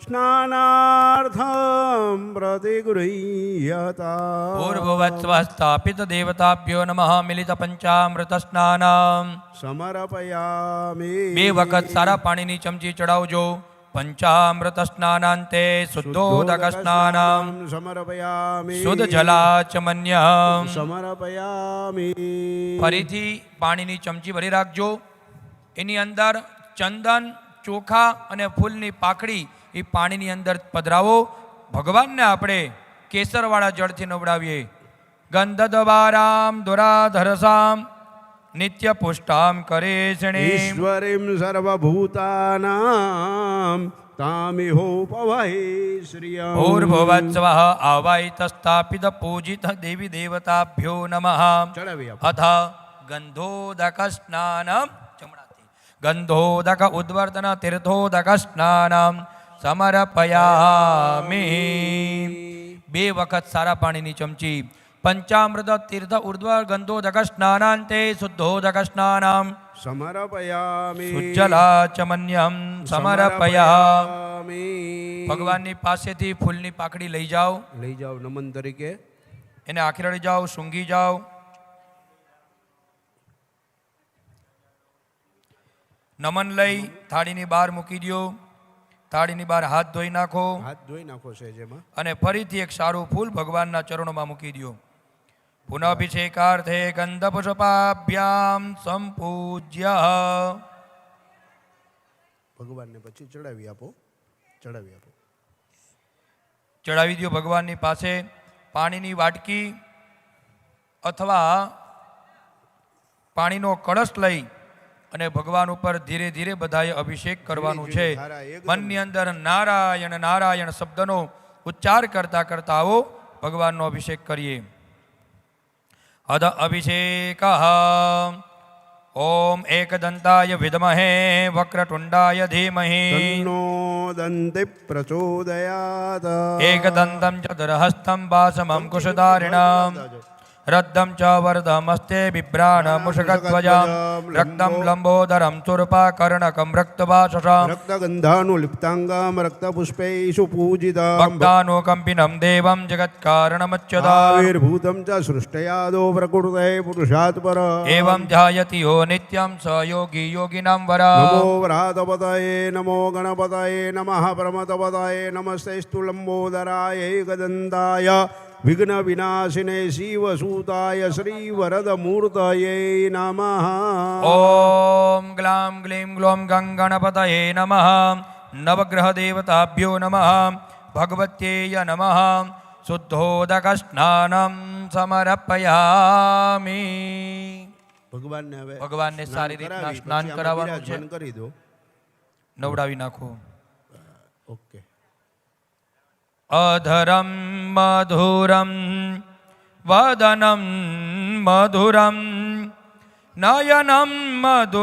સ્નાનાર્થમ પ્રતિગૃહ્યતા પૂર્વવત્સ્વસ્થાપિત દેવતાભ્યો નમઃ મિલિત પંચામૃત સ્નાનમ સમર્પયામિ બે વખત સારા પાણીની ચમચી ચડાવજો પંચામૃત સ્નાનાંતે શુદ્ધોદક સ્નાનમ સમર્પયામિ શુદ્ધ જલાચમન્યમ સમર્પયામિ ફરીથી પાણીની ચમચી ભરી રાખજો એની અંદર ચંદન ચોખા અને ફૂલની પાકડી એ પાણીની અંદર પધરાવો. ભગવાનને આપણે કેસરવાળા જળથી નવડાવીએ. ગંધ ગંધદ્વારામ દુરાધરસામ નિત્ય પુષ્ટામ કરે ઈશ્વરીમ સર્વભૂતાનામ આવાય આવાયિતસ્થાપિત પૂજિત દેવી દેવતાભ્યો નમઃ. અથ ગંધોદક સ્નાનમ ગંધોદક ઉદ્વર્તન તીર્થોદક સ્નાનમ સમર્પયામિ બે વખત સારા પાણીની ચમચી પંચામૃત તીર્થ ઉર્ધ્વ ગંધોદક સ્નાનાંતે શુદ્ધોદક સ્નાનમ સમર્પયામિ સુજલાચમન્યમ સમર્પયા સમર્પયામિ. ભગવાનની પાસેથી ફૂલની પાકડી લઈ જાઓ લઈ જાઓ નમન તરીકે એને આખી જાઓ સૂંઘી જાઓ નમન લઈ થાળીની બહાર મૂકી દો થાળીની બહાર હાથ ધોઈ નાખો. હાથ ધોઈ નાખો છે જેમાં. અને ફરીથી એક સારું ફૂલ ભગવાનના ચરણોમાં મૂકી દો પુનઃભિષેકાર્થે ગંધ પુષ્પાભ્યામ સંપૂજ્ય. ભગવાનને પછી ચડાવી આપો. ચડાવી આપો. ચડાવી દો ભગવાનની પાસે. પાણીની વાટકી અથવા પાણીનો કળશ લઈ અને ભગવાન ઉપર ધીરે ધીરે બધાએ અભિષેક કરવાનું છે. મનની અંદર નારાયણ નારાયણ શબ્દનો ઉચ્ચાર કરતા કરતા આવો ભગવાનનો અભિષેક કરીએ. અદ અભિષેક ઓમ એકદંતાય વિદમહે વક્રતુંડાય ધીમહિ. દંતે પ્રચોદયાત. એકદંતમ ચતુરહસ્તમ વાસમં કુશધારિણમ. रद्धं च वरदमस्ते बिभ्राणमुषकध्वजां रक्तं लम्बोदरं चुर्पाकर्णकं रक्तवाससां रक्तगन्धानुलिप्ताङ्गां रक्तपुष्पैषु पूजिता भक्तानुकम्पिनं देवं जगत्कारणमच्युताविर्भूतं च सृष्टयादो प्रकृते पुरुषात् पर एवं ध्यायति यो नित्यं स योगी योगिनां वरा नमो व्रातपतये नमो गणपदये नमः प्रमतपतये नमस्ते स्तु लम्बोदरायै गदन्ताय વિઘ્ન વિનાશિને શિવ સૂતાય શ્રી વરદ મૂર્તયે નમઃ ઓમ ગ્લામ ગ્લીમ ગ્લોમ ગંગ ગણપતયે નમઃ નવગ્રહ દેવતાભ્યો નમઃ ભગવત્યેય નમઃ શુદ્ધોદકસ્નાનમ સમર્પયામિ ભગવાનને હવે ભગવાનને સારી રીતના સ્નાન કરાવવાનું છે. કરી દો. નવડાવી નાખો. ઓકે. અધરમ મધુરમ વદનમ મધુરમ નયનમ મધુર